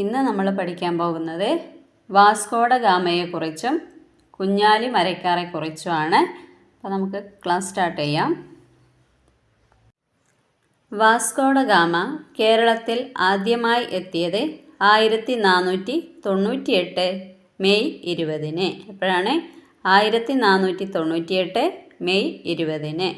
ഇന്ന് നമ്മൾ പഠിക്കാൻ പോകുന്നത് വാസ്കോഡ ഗാമയെക്കുറിച്ചും കുഞ്ഞാലി മരക്കാറെക്കുറിച്ചുമാണ് അപ്പോൾ നമുക്ക് ക്ലാസ് സ്റ്റാർട്ട് ചെയ്യാം. വാസ്കോഡ ഗാമ കേരളത്തിൽ ആദ്യമായി എത്തിയത് ആയിരത്തി നാനൂറ്റി തൊണ്ണൂറ്റിയെട്ട് മെയ് ഇരുപതിന്. എപ്പോഴാണ്? ആയിരത്തി നാനൂറ്റി തൊണ്ണൂറ്റിയെട്ട് മെയ് ഇരുപതിന്.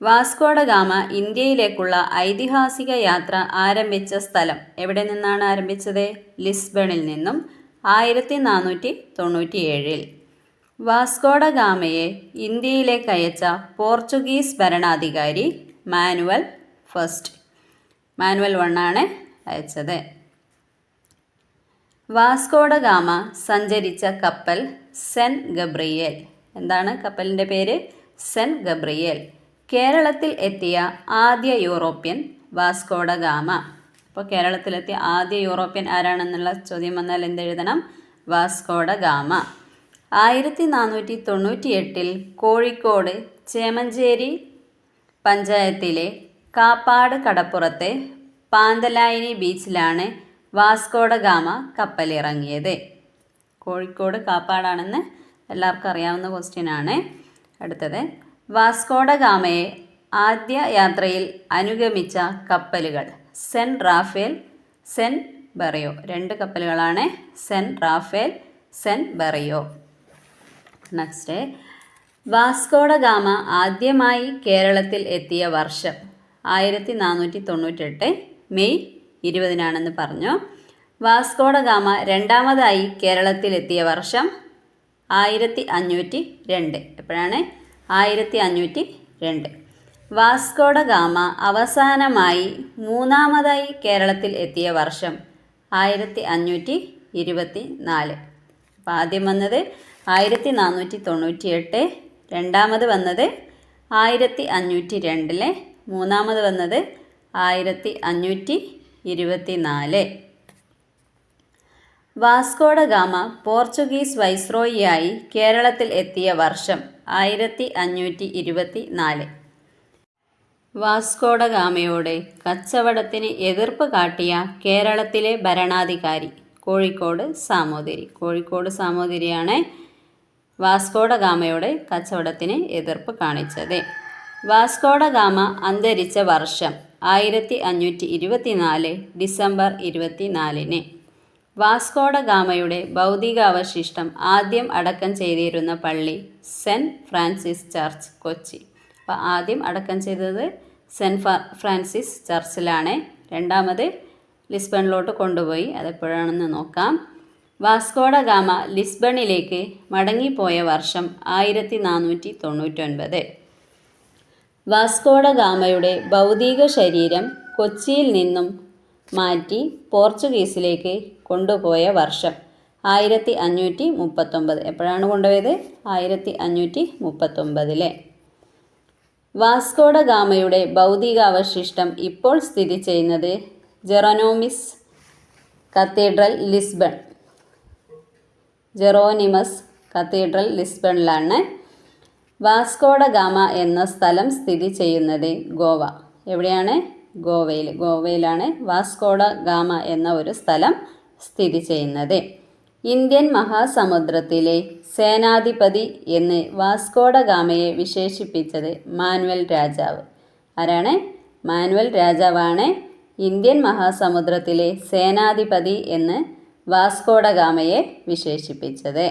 വാസ്കോഡ ഗാമ ഇന്ത്യയിലേക്കുള്ള ഐതിഹാസിക യാത്ര ആരംഭിച്ച സ്ഥലം എവിടെ നിന്നാണ് ആരംഭിച്ചത്? ലിസ്ബണിൽ നിന്നും ആയിരത്തി നാനൂറ്റി തൊണ്ണൂറ്റിയേഴിൽ വാസ്കോഡഗാമയെ ഇന്ത്യയിലേക്ക് അയച്ച പോർച്ചുഗീസ് ഭരണാധികാരി മാനുവൽ ഫസ്റ്റ്. മാനുവൽ വണ്ണാണ് അയച്ചത്. വാസ്കോഡഗാമ സഞ്ചരിച്ച കപ്പൽ സെൻ ഗബ്രിയേൽ. എന്താണ് കപ്പലിന്റെ പേര്? Sao Gabriel. കേരളത്തിൽ എത്തിയ ആദ്യ യൂറോപ്യൻ വാസ്കോഡ ഗാമ. അപ്പോൾ കേരളത്തിലെത്തിയ ആദ്യ യൂറോപ്യൻ ആരാണെന്നുള്ള ചോദ്യം വന്നാൽ എന്തെഴുതണം? Vasco da gamma. ആയിരത്തി നാനൂറ്റി തൊണ്ണൂറ്റി എട്ടിൽ കോഴിക്കോട് ചേമഞ്ചേരി പഞ്ചായത്തിലെ കാപ്പാട് കടപ്പുറത്തെ പാന്തലായിനി ബീച്ചിലാണ് വാസ്കോഡ ഗാമ കപ്പലിറങ്ങിയത്. കോഴിക്കോട് കാപ്പാടാണെന്ന് എല്ലാവർക്കും അറിയാവുന്ന ക്വസ്റ്റ്യൻ ആണ്. അടുത്തത്. വാസ്കോഡ ഗാമയെ ആദ്യ യാത്രയിൽ അനുഗമിച്ച കപ്പലുകൾ. Sao Raphael Sao Berrio. രണ്ട് കപ്പലുകളാണ് Sao Raphael Sao Berrio. Next Vasco da Gama ആദ്യമായി കേരളത്തിൽ എത്തിയ വർഷം ആയിരത്തി നാനൂറ്റി തൊണ്ണൂറ്റെട്ട് മെയ് ഇരുപതിനാണെന്ന് പറഞ്ഞു. വാസ്കോഡഗാമ രണ്ടാമതായി കേരളത്തിലെത്തിയ വർഷം ആയിരത്തി അഞ്ഞൂറ്റി രണ്ട് എപ്പോഴാണ്? ആയിരത്തി അഞ്ഞൂറ്റി രണ്ട് വാസ്കോഡ ഗാമ അവസാനമായി മൂന്നാമതായി കേരളത്തിൽ എത്തിയ വർഷം ആയിരത്തി അഞ്ഞൂറ്റി ഇരുപത്തി നാല് അപ്പോൾ ആദ്യം വന്നത് ആയിരത്തി നാനൂറ്റി തൊണ്ണൂറ്റി എട്ട് രണ്ടാമത് വന്നത് ആയിരത്തി അഞ്ഞൂറ്റി രണ്ടിലെ മൂന്നാമത് വന്നത് ആയിരത്തി അഞ്ഞൂറ്റി ഇരുപത്തി നാല് വാസ്കോഡ ഗാമ പോർച്ചുഗീസ് വൈസ്രോയിയായി കേരളത്തിൽ എത്തിയ വർഷം ആയിരത്തി അഞ്ഞൂറ്റി ഇരുപത്തി നാല് വാസ്കോഡ ഗാമയോടെ കച്ചവടത്തിന് എതിർപ്പ് കാട്ടിയ കേരളത്തിലെ ഭരണാധികാരി കോഴിക്കോട് സാമൂതിരി കോഴിക്കോട് സാമൂതിരിയാണ് വാസ്കോഡ ഗാമയോട് കച്ചവടത്തിന് എതിർപ്പ് കാണിച്ചത്. വാസ്കോഡ ഗാമ അന്തരിച്ച വർഷം ആയിരത്തി അഞ്ഞൂറ്റി ഇരുപത്തിനാല് ഡിസംബർ ഇരുപത്തിനാലിന്. വാസ്കോഡ ഗാമയുടെ ഭൗതികാവശിഷ്ടം ആദ്യം അടക്കം ചെയ്തിരുന്ന പള്ളി സെന്റ് ഫ്രാൻസിസ് ചർച്ച് കൊച്ചി. അപ്പോൾ ആദ്യം അടക്കം ചെയ്തത് സെന്റ് ഫ്രാൻസിസ് ചർച്ചിലാണ്. രണ്ടാമത് ലിസ്ബണിലോട്ട് കൊണ്ടുപോയി. അതെപ്പോഴാണെന്ന് നോക്കാം. വാസ്കോഡ ഗാമ ലിസ്ബണിലേക്ക് മടങ്ങിപ്പോയ വർഷം ആയിരത്തി നാനൂറ്റി തൊണ്ണൂറ്റൊൻപത് വാസ്കോഡ ഗാമയുടെ ഭൗതിക ശരീരം കൊച്ചിയിൽ നിന്നും മാറ്റി പോർച്ചുഗീസിലേക്ക് കൊണ്ടുപോയ വർഷം. ആയിരത്തി അഞ്ഞൂറ്റി മുപ്പത്തൊമ്പത് എപ്പോഴാണ് കൊണ്ടുപോയത്? ആയിരത്തി അഞ്ഞൂറ്റി മുപ്പത്തൊമ്പതിലെ വാസ്കോഡ ഗാമയുടെ ഭൗതികാവശിഷ്ടം ഇപ്പോൾ സ്ഥിതി ചെയ്യുന്നത് Jeronimos cathedral Lisbon. Jeronimos cathedral ലിസ്ബണിലാണ് Vasco da Gama എന്ന സ്ഥലം സ്ഥിതി ചെയ്യുന്നത് ഗോവ. എവിടെയാണ്? ഗോവയിൽ. ഗോവയിലാണ് വാസ്കോഡ ഗാമ എന്ന ഒരു സ്ഥലം സ്ഥിതി ചെയ്യുന്നത്. ഇന്ത്യൻ മഹാസമുദ്രത്തിലെ സേനാധിപതി എന്ന് വാസ്കോഡഗാമയെ വിശേഷിപ്പിച്ചത് മാനുവൽ രാജാവ്. ആരാണ്? മാനുവൽ രാജാവാണ് ഇന്ത്യൻ മഹാസമുദ്രത്തിലെ സേനാധിപതി എന്ന് വാസ്കോഡഗാമയെ വിശേഷിപ്പിച്ചത്.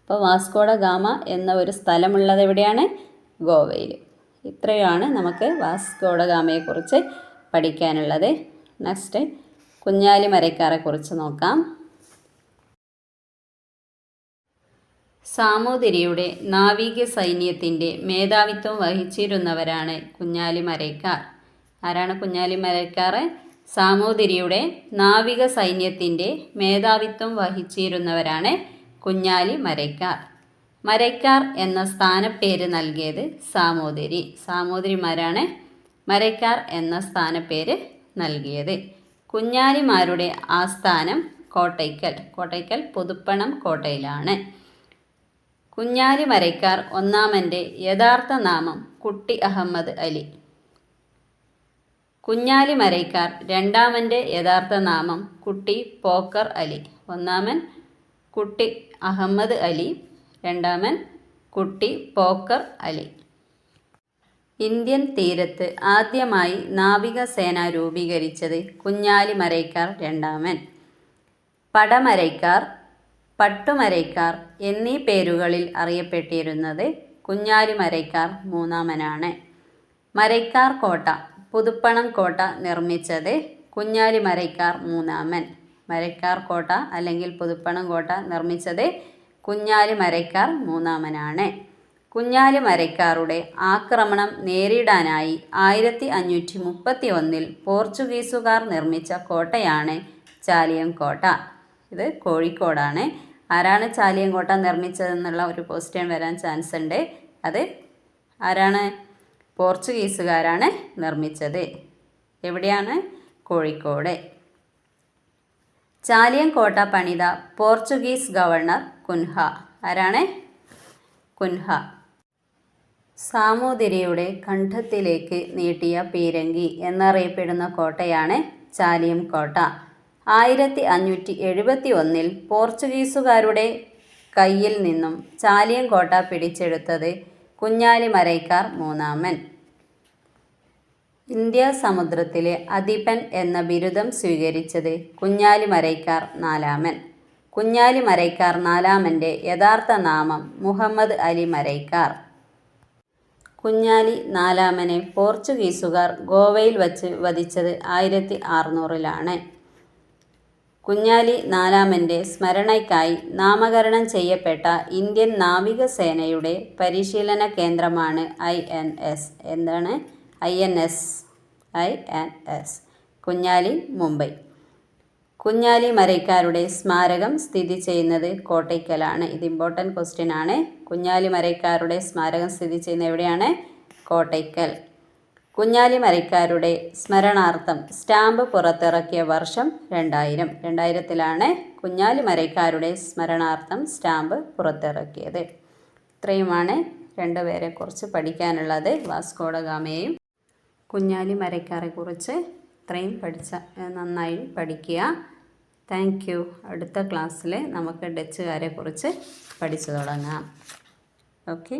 അപ്പോൾ വാസ്കോഡഗാമ എന്ന ഒരു സ്ഥലമുള്ളത് എവിടെയാണ്? ഗോവയിൽ ഇത്രയാണ് നമുക്ക് വാസ്കോഡഗാമയെക്കുറിച്ച് പഠിക്കാനുള്ളത്. നെക്സ്റ്റ് കുഞ്ഞാലി മരക്കാരെക്കുറിച്ച് നോക്കാം. സാമൂതിരിയുടെ നാവിക സൈന്യത്തിന്റെ മേധാവിത്വം വഹിച്ചിരുന്നവരാണ് കുഞ്ഞാലി മരക്കാർ. ആരാണ് കുഞ്ഞാലി മരയ്ക്കാർ സാമൂതിരിയുടെ നാവിക സൈന്യത്തിന്റെ മേധാവിത്വം വഹിച്ചിരുന്നവരാണ് കുഞ്ഞാലി മരക്കാർ. മരക്കാർ എന്ന സ്ഥാനപ്പേര് നൽകിയത് സാമൂതിരി. സാമൂതിരിമാരാണ് മരക്കാർ എന്ന സ്ഥാനപ്പേര് നൽകിയത്. കുഞ്ഞാലിമാരുടെ ആസ്ഥാനം കോട്ടയ്ക്കൽ. കോട്ടയ്ക്കൽ പുതുപ്പണം കോട്ടയിലാണ്. കുഞ്ഞാലിമരയ്ക്കാർ ഒന്നാമന്റെ യഥാർത്ഥ നാമം കുട്ടി അഹമ്മദ് അലി. കുഞ്ഞാലി മരൈക്കാർ രണ്ടാമന്റെ യഥാർത്ഥ നാമം കുട്ടി പോക്കർ അലി. ഒന്നാമൻ കുട്ടി അഹമ്മദ് അലി രണ്ടാമൻ കുട്ടി പോക്കർ അലി. ഇന്ത്യൻ തീരത്ത് ആദ്യമായി നാവികസേന രൂപീകരിച്ചത് കുഞ്ഞാലി മരൈക്കാർ രണ്ടാമൻ. പടമരൈക്കാർ പട്ടുമരൈക്കാർ എന്നീ പേരുകളിൽ അറിയപ്പെട്ടിരുന്നത് കുഞ്ഞാലി മരൈക്കാർ മൂന്നാമനാണ്. മരൈക്കാർ കോട്ട പുതുപ്പണം കോട്ട നിർമ്മിച്ചത് കുഞ്ഞാലി മരൈക്കാർ മൂന്നാമൻ. മരയ്ക്കാർ കോട്ട അല്ലെങ്കിൽ പുതുപ്പണം കോട്ട നിർമ്മിച്ചത് കുഞ്ഞാലി മരൈക്കാർ മൂന്നാമനാണ്. കുഞ്ഞാലി മരൈക്കാരുടെ ആക്രമണം നേരിടാനായി ആയിരത്തി അഞ്ഞൂറ്റി മുപ്പത്തി ഒന്നിൽ പോർച്ചുഗീസുകാർ നിർമ്മിച്ച കോട്ടയാണ് ചാലിയം കോട്ട ഇത് കോഴിക്കോടാണ്. ആരാണ് ചാലിയം കോട്ട നിർമ്മിച്ചതെന്നുള്ള ഒരു ക്വസ്റ്റ്യൻ വരാൻ ചാൻസ് ഉണ്ട്. അത് ആരാണ്? പോർച്ചുഗീസുകാരാണ് നിർമ്മിച്ചത്. എവിടെയാണ്? കോഴിക്കോട്. ചാലിയം കോട്ട പണിത പോർച്ചുഗീസ് ഗവർണർ കുൻഹ. ആരാണ്? കുൻഹ. സാമൂതിരിയുടെ കണ്ഠത്തിലേക്ക് നീട്ടിയ പീരങ്കി എന്നറിയപ്പെടുന്ന കോട്ടയാണ് ചാലിയം കോട്ട. ആയിരത്തി അഞ്ഞൂറ്റി എഴുപത്തി ഒന്നിൽ പോർച്ചുഗീസുകാരുടെ കയ്യിൽ നിന്നും ചാലിയം കോട്ട പിടിച്ചെടുത്തത് കുഞ്ഞാലി മരൈക്കാർ മൂന്നാമൻ. ഇന്ത്യ സമുദ്രത്തിലെ അധിപൻ എന്ന ബിരുദം സ്വീകരിച്ചത് കുഞ്ഞാലി മരൈക്കാർ നാലാമൻ. കുഞ്ഞാലി മരൈക്കാർ നാലാമന്റെ യഥാർത്ഥ നാമം മുഹമ്മദ് അലി മരൈക്കാർ. കുഞ്ഞാലി നാലാമനെ പോർച്ചുഗീസുകാർ ഗോവയിൽ വച്ച് വധിച്ചത് ആയിരത്തി അറുന്നൂറിലാണ്. കുഞ്ഞാലി നാലാമന്റെ സ്മരണയ്ക്കായി നാമകരണം ചെയ്യപ്പെട്ട ഇന്ത്യൻ നാവികസേനയുടെ പരിശീലന കേന്ദ്രമാണ് ഐ എൻ എസ്. എന്താണ്? I N S. I N S. Kunjali Mumbai. Kunjali മരൈക്കാരുടെ സ്മാരകം സ്ഥിതി ചെയ്യുന്നത് കോട്ടയ്ക്കലാണ്. ഇത് ഇമ്പോർട്ടന്റ് ക്വസ്റ്റ്യൻ ആണ്. കുഞ്ഞാലി മരൈക്കാരുടെ സ്മാരകം സ്ഥിതി ചെയ്യുന്നത് എവിടെയാണ്? കോട്ടയ്ക്കൽ. കുഞ്ഞാലി മരൈക്കാരുടെ സ്മരണാർത്ഥം സ്റ്റാമ്പ് പുറത്തിറക്കിയ വർഷം രണ്ടായിരം. രണ്ടായിരത്തിലാണ് കുഞ്ഞാലി മരൈക്കാരുടെ സ്മരണാർത്ഥം സ്റ്റാമ്പ് പുറത്തിറക്കിയത്. ഇത്രയുമാണ് രണ്ടുപേരെ കുറിച്ച് പഠിക്കാനുള്ളത്. വാസ്കോഡഗാമയെയും കുഞ്ഞാലി മരയ്ക്കാരെ കുറിച്ച് ഇത്രയും പഠിച്ച നന്നായി പഠിക്കുക. താങ്ക് യു അടുത്ത ക്ലാസ്സിൽ നമുക്ക് ഡച്ചുകാരെ കുറിച്ച് പഠിച്ചു തുടങ്ങാം. ഓക്കെ